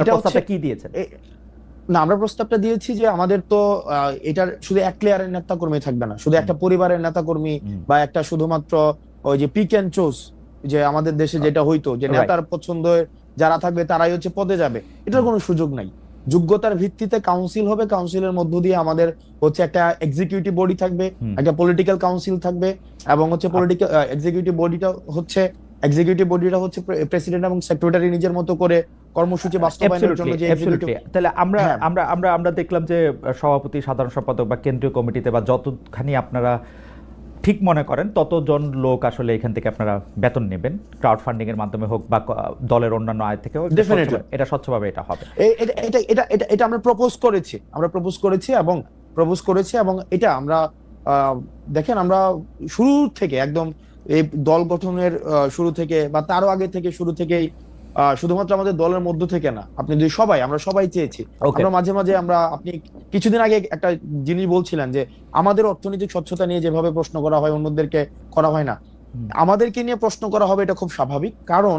এটা প্রস্তাবটা কি দিয়েছেন? না আমরা প্রস্তাবটা দিয়েছি যে আমাদের তো এটার শুধু এক লেয়ারের নেতা কর্মী থাকবে না। শুধু একটা পরিবারের নেতা কর্মী বা একটা শুধুমাত্র ওই যে পিক অ্যান্ড চুজ যে আমাদের দেশে যেটা হইতো যে নেতার পছন্দ যারা থাকবে তারাই হচ্ছে পদে যাবে। এটার কোনো সুযোগ নাই। যোগ্যতার ভিত্তিতে কাউন্সিল হবে কাউন্সিলের মধ্য দিয়ে আমাদের হচ্ছে একটা এক্সিকিউটিভ বডি থাকবে একটা পলিটিক্যাল কাউন্সিল থাকবে এবং হচ্ছে পলিটিক্যাল এক্সিকিউটিভ বডিটা হচ্ছে এক্সিকিউটিভ বডিটা হচ্ছে প্রেসিডেন্ট এবং সেক্রেটারি নিজের মতো করে কর্মসূচি বাস্তবায়নের জন্য যে. তাহলে আমরা হ্যাঁ। আমরা আমরা আমরা দেখলাম যে সভাপতি সাধারণ সম্পাদক বা কেন্দ্রীয় কমিটিতে বা যতখানি আপনারা ঠিক মনে করেন ততজন লোক আসলে এখান থেকে আপনারা বেতন নেবেন ক্রাউড ফান্ডিং এর মাধ্যমে হোক বা দলের অন্যান্য আয় থেকে হোক এটা স্বচ্ছভাবে- এটা হবে এটা এটা এটা এটা আমরা প্রপোজ করেছি আমরা প্রপোজ করেছি এবং প্রপোজ করেছি এবং এটা আমরা দেখেন আমরা শুরু থেকে একদম এই দল গঠনের শুরু থেকে বা তারও আগে থেকে শুরু থেকেই শুধুমাত্র আমাদের দলের মধ্য থেকে না আপনি যদি সবাই আমরা সবাই চেয়েছি। আমরা মাঝে মাঝে আমরা আপনি কিছুদিন আগে একটা জিনিস বলছিলেন যে আমাদের অর্থনৈতিক স্বচ্ছতা নিয়ে যেভাবে প্রশ্ন করা হয় অন্যদেরকে করা হয় না। আমাদেরকে নিয়ে প্রশ্ন করা হবে এটা খুব স্বাভাবিক কারণ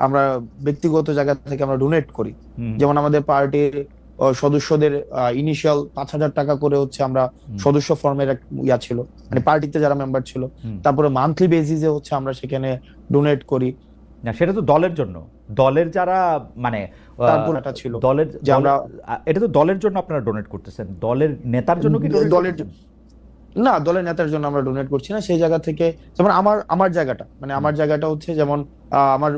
আমরা ব্যক্তিগত জায়গা থেকে আমরা ডোনেট করি। যেমন আমাদের পার্টির সদস্যদের ইনিশিয়াল পাঁচ হাজার টাকা করে হচ্ছে আমরা সদস্য ফর্মের এক ইয়া ছিল মানে পার্টিতে যারা মেম্বার ছিল তারপরে মান্থলি বেসিসে হচ্ছে আমরা সেখানে ডোনেট করি। না সেটা তো দলের জন্য। দলের যারা মানে ছিল। দলের যে আমরা- এটা তো দলের জন্য আপনারা ডোনেট করতেছেন। দলের নেতার জন্য কি দলের? না দলের নেতার জন্য আমরা ডোনেট করছি না সেই জায়গা থেকে যেমন আমার আমার জায়গাটা মানে আমার জায়গাটা হচ্ছে যেমন আমার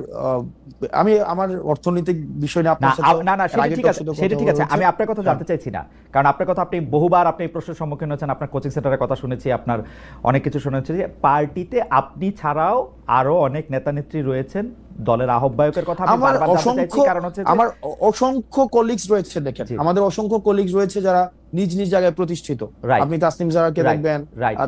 আমি আমার অর্থনৈতিক বিষয় নিয়ে আপনার সাথে না না সেটা ঠিক আছে সেটা ঠিক আছে আমি আপনার কথা জানতে চাইছি না কারণ আপনার কথা আপনি বহুবার আপনি প্রশ্নের সম্মুখীন হয়েছেন আপনার কোচিং সেন্টারের কথা শুনেছি আপনার অনেক কিছু শুনেছি যে পার্টিতে আপনি ছাড়াও আরও অনেক নেতা নেত্রী রয়েছেন দলের আহ্বায়কের কথা আমি আমার বারবার জানতে চাইছি অসংখ্য কারণ হচ্ছে আমার অসংখ্য কলিগস রয়েছে দেখেন আমাদের অসংখ্য কলিগস রয়েছে যারা নিজ নিজ জায়গায় প্রতিষ্ঠিত। আপনি তাসনিম জারাকে দেখবেন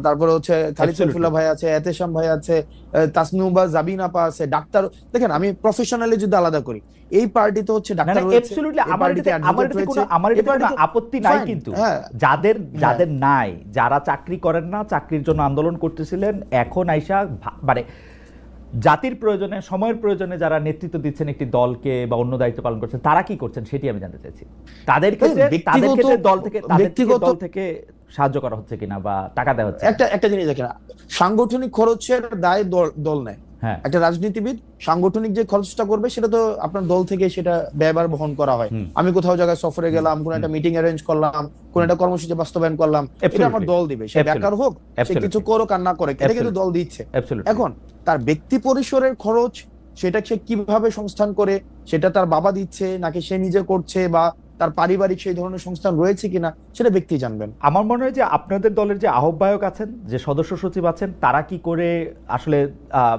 তারপরে হচ্ছে খালিদ. সৈফুল্লাহ ভাই আছে এতেশাম ভাই আছে আহ, তাসনুবা জাবিন আপা আছে ডাক্তার দেখেন আমি প্রফেশনালি যদি আলাদা করি এই পার্টি পার্টিতে হচ্ছে ডাক্তার absolutely, আমার এটাতে- আমার এটাতে কোনো আমার এটাতে কোনো আপত্তি নাই কিন্তু। হ্যাঁ। যাদের যাদের নাই যারা চাকরি করেন না চাকরির জন্য আন্দোলন করতেছিলেন এখন আইসা মানে জাতির প্রয়োজনে সময়ের প্রয়োজনে যারা নেতৃত্ব দিচ্ছেন একটি দলকে বা অন্য দায়িত্ব পালন করছেন তারা কি করছেন সেটি আমি জানতে চাইছি। তাদের ক্ষেত্রে তাদের ক্ষেত্রে দল থেকে ব্যক্তিগত- দল থেকে সাহায্য করা হচ্ছে কিনা বা টাকা দেওয়া হচ্ছে একটা একটা জিনিস দেখেন সাংগঠনিক খরচের দায় দল দল নেয়। একটা রাজনীতিবিদ সাংগঠনিক যে খরচটা করবে সেটা তো আপনার দল থেকে সেটা ব্যয়বার বহন করা হয়। আমি কোথাও জায়গায় সফরে গেলাম কোন একটা মিটিং অ্যারেঞ্জ করলাম কোন একটা কর্মসূচি বাস্তবায়ন করলাম এটা আমার দল দিবে। সে বেকার হোক সে কিছু করুক আর না করে এটা কিন্তু দল দিচ্ছে। এখন তার ব্যক্তি পরিসরের খরচ সেটা সে কীভাবে সংস্থান করে সেটা তার বাবা দিচ্ছে নাকি সে নিজে করছে বা তার পারিবারিক সেই ধরনের সংস্থান রয়েছে কিনা সেটা ব্যক্তি জানবেন। আমার মনে হয় যে আপনাদের দলের যে আহ্বায়ক আছেন যে সদস্য সচিব আছেন তারা কি করে আসলে আহ,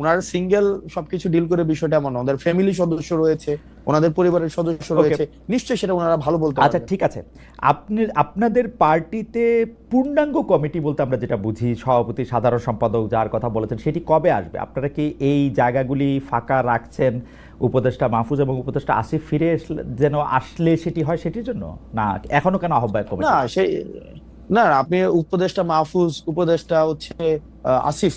ওনারা সিঙ্গেল সবকিছু ডিল করে বিষয়টা এমন। ওদের ফ্যামিলি সদস্য রয়েছে ওনাদের পরিবারের সদস্য রয়েছে নিশ্চয়ই সেটা ওনারা ভালো বলতে আচ্ছা ঠিক আছে। আপনি আপনাদের পার্টিতে পূর্ণাঙ্গ কমিটি বলতে আমরা যেটা বুঝি সভাপতি সাধারণ সম্পাদক যার কথা বলেছেন সেটি কবে আসবে? আপনারা কি এই জায়গাগুলি ফাঁকা রাখছেন? উপদেষ্টা মাহফুজ এবং উপদেষ্টা আসিফ ফিরে যেন আসলে সেটি হয় সেটির জন্য? না এখনও কেন আহ্বায়ক কমিটি? না সেই না আপনি উপদেষ্টা মাহফুজ উপদেষ্টা হচ্ছে আসিফ।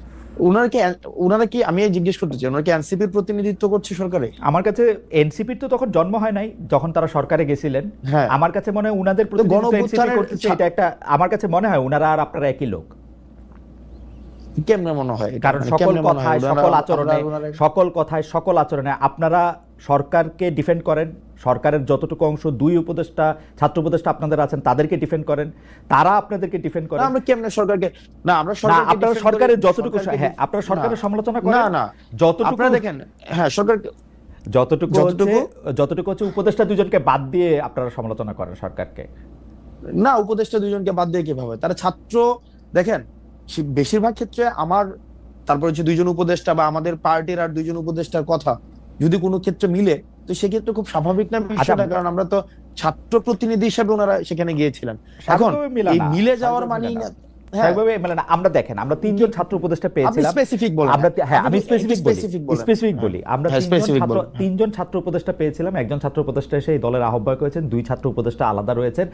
ওনারা কি ওনারা কি আমি জিজ্ঞেস করতে চাই ওনারা কি এনসিপির প্রতিনিধিত্ব করছে সরকারে? আমার কাছে এনসিপির তো তখন জন্ম হয় নাই যখন তারা সরকারে গেছিলেন। হ্যাঁ। আমার কাছে মনে হয় উনাদের করতেছে এটা একটা আমার কাছে মনে হয় ওনারা আর আপনারা একই লোক। কেমনে মনে হয় কারণ মানে সকল? কথায় সকল আচরণে সকল কথায় সকল আচরণে আপনারা সরকারকে ডিফেন্ড করেন সরকারের যতটুকু অংশ দুই উপদেষ্টা ছাত্র উপদেষ্টা আপনাদের আছেন তাদেরকে ডিফেন্ড করেন। তারা আপনাদেরকে ডিফেন্ড না, করেন আমরা কেমনে সরকারকে না আমরা না সরকারকে আপনারা সরকারের যতটুকু হ্যাঁ আপনারা সরকারের সমালোচনা করেন? না যতটুকু আপনারা দেখেন হ্যাঁ সরকার যতটুকু যতটুকু- যতটুকু হচ্ছে উপদেষ্টা দুজনকে বাদ দিয়ে আপনারা সমালোচনা করেন সরকারকে। না উপদেষ্টা দুইজনকে বাদ দিয়ে কীভাবে? তারা ছাত্র দেখেন বেশিরভাগ ক্ষেত্রে আমার তারপর হচ্ছে দুইজন উপদেষ্টা বা আমাদের পার্টির আর দুইজন উপদেষ্টার কথা। যদি কোনো ক্ষেত্রে মিলে তো সেক্ষেত্রে খুব স্বাভাবিক না বিষয়টা? কারণ আমরা তো ছাত্র প্রতিনিধি হিসাবে ওনারা সেখানে গিয়েছিলেন। এখন মিলে এই না, মিলে যাওয়ার স্বাভাবিকভাবে হ্যাঁ। স্বাভাবিকভাবে মিলে না। আমরা দেখেন আমরা তিনজন ছাত্র উপদেষ্টা পেয়েছিলাম। স্পেসিফিক বলেন আমরা হ্যাঁ আমি স্পেসিফিক বলি স্পেসিফিক বলি আমরা। তিনজন ছাত্র উপদেষ্টা পেয়েছিলাম একজন ছাত্র উপদেষ্টা এসে এই দলের আহ্বায়ক হয়েছেন দুই ছাত্র উপদেষ্টা আলাদা রয়েছেন।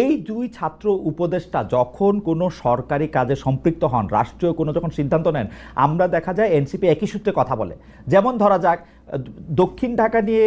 এই দুই ছাত্র উপদেষ্টা যখন কোনো সরকারি কাজে সম্পৃক্ত হন রাষ্ট্রীয় কোনো যখন সিদ্ধান্ত নেন আমরা দেখা যায় এনসিপি একই সূত্রে কথা বলে। যেমন ধরা যাক দক্ষিণ ঢাকা নিয়ে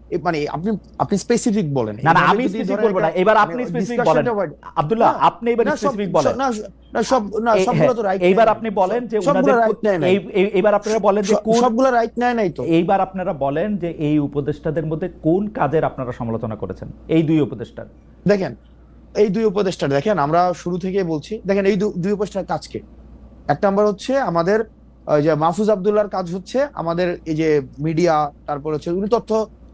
মানে আপনি আপনি স্পেসিফিক বলেন। না না আমি স্পেসিফিক বলব না। এবার মানে আপনি স্পেসিফিক বলেন। আব্দুল্লাহ আপনি এবার স্পেসিফিক বলেন। না, সব না সবগুলো তো হ্যাঁ, রাইট এইবার আপনি বলেন যে সবগুলো রাইট নাই আপনারা বলেন যে কোন সবগুলো রাইট নেয় নাই তো। এইবার আপনারা বলেন যে এই উপদেষ্টাদের মধ্যে কোন কাজের আপনারা সমালোচনা করেছেন? এই দুই উপদেষ্টার। দেখেন এই দুই উপদেষ্টা দেখেন আমরা শুরু থেকে বলছি দেখেন এই দুই উপদেষ্টার কাজকে এক নাম্বার হচ্ছে আমাদের ওই যে মাহফুজ আব্দুল্লাহর কাজ হচ্ছে আমাদের এই যে মিডিয়া তারপর হচ্ছে উনি তথ্য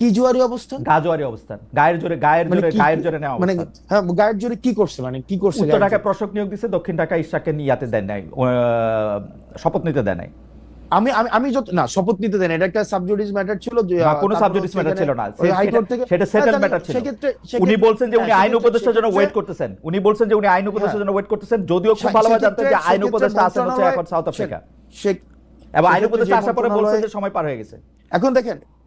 কি জুয়ারি অবস্থান গাজোয়ারি অবস্থান গায়ের জোরে গায়ের মানে জোরে গায়ের জোরে নেওয়া মানে হ্যাঁ গায়ের জোরে কি করছে? মানে কি করছে উত্তর ঢাকায়? প্রশাসক নিয়োগ দিচ্ছে দক্ষিণ ঢাকা ইশাককে ইয়াতে দেয় নাই শপথ নিতে দেয় নাই। আমি আমি আমি যত না শপথ নিতে দেন এটা একটা সাবজুডিস ম্যাটার ছিল যে কোনো সাবজুডিস ম্যাটার ছিল না। হাইকোর্ট সেটা- থেকে সেটা সেটেল ম্যাটার ছিল। উনি বলছেন যে উনি হ্যাঁ, আইন উপদেষ্টার জন্য ওয়েট করতেছেন। উনি বলছেন যে উনি আইন উপদেষ্টার হ্যাঁ। জন্য ওয়েট করতেছেন যদিও খুব ভালোভাবে জানতেন যে আইন উপদেষ্টা আছেন হচ্ছে এখন সাউথ আফ্রিকা। এবং আইন উপদেষ্টা আসার পরে বলছেন যে সময় পার হয়ে গেছে। এখন দেখেন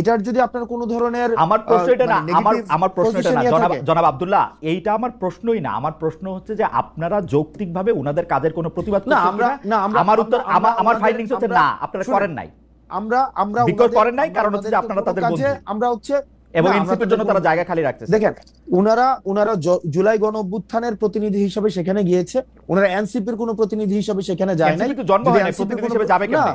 এটার যদি আপনার কোনো ধরনের আমার প্রশ্ন এটা না মানে আমার আমার প্রশ্ন এটা না। জনাব জনাব আব্দুল্লাহ এইটা আমার প্রশ্নই না। আমার প্রশ্ন হচ্ছে যে আপনারা যৌক্তিকভাবে উনাদের কাজের কোনো প্রতিবাদ না আমরা না আমরা আমার উত্তর আমার আমার ফাইন্ডিংস হচ্ছে না। আপনারা করেন নাই। আমরা আমরা বিকজ করেন নাই, কারণ হচ্ছে যে আপনারা তাদের বন্ধু। আমরা হচ্ছে এবং না, এনসিপির জন্য তারা জায়গা খালি রাখতেছে। দেখেন উনারা উনারা জুলাই গণ অভ্যুত্থানের প্রতিনিধি হিসেবে সেখানে গিয়েছে। ওনারা এনসিপির কোনো প্রতিনিধি হিসেবে সেখানে যায় নাই। এনসিপি তো জন্ম হয় নাই প্রতিনিধি হিসেবে যাবে না, কেমনে?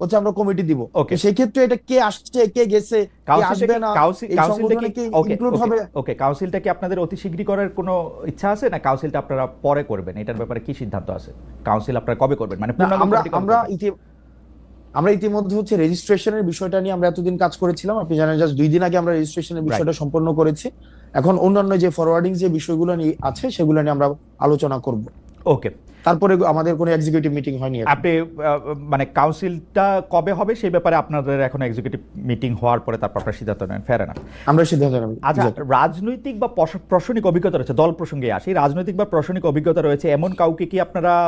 হচ্ছে আমরা কমিটি দিব। Okay. সেক্ষেত্রে এটা কে আসছে কে গেছে ওকে, ওকে, ওকে কাউন্সিলটা কি আপনাদের অতি শীঘ্রই করার কোনো ইচ্ছা আছে না কাউন্সিলটা আপনারা পরে করবেন? এটার ব্যাপারে কি সিদ্ধান্ত আছে? কাউন্সিল আপনারা কবে করবেন? মানে আমরা আমরা আমরা ইতিমধ্যে হচ্ছে রেজিস্ট্রেশনের বিষয়টা নিয়ে আমরা এতদিন কাজ করেছিলাম। আপনি জানেন জাস্ট দুই দিন আগে আমরা রেজিস্ট্রেশনের বিষয়টা সম্পন্ন করেছি। এখন অন্যান্য যে ফরওয়ার্ডিং যে বিষয়গুলো নিয়ে আছে সেগুলো নিয়ে আমরা আলোচনা করব। ওকে তারপরে আমাদের কোনো এক্সিকিউটিভ মিটিং হয়নি। আপনি মানে কাউন্সিলটা কবে হবে সেই ব্যাপারে আপনাদের এখন এক্সিকিউটিভ মিটিং হওয়ার পরে তারপর আপনার সিদ্ধান্ত নেন। ফের না আমরা সিদ্ধান্ত নেব। আচ্ছা রাজনৈতিক বা প্রশ- প্রশাসনিক অভিজ্ঞতা রয়েছে দল প্রসঙ্গে আসি। রাজনৈতিক বা প্রশাসনিক অভিজ্ঞতা রয়েছে এমন কাউকে কি আপনারা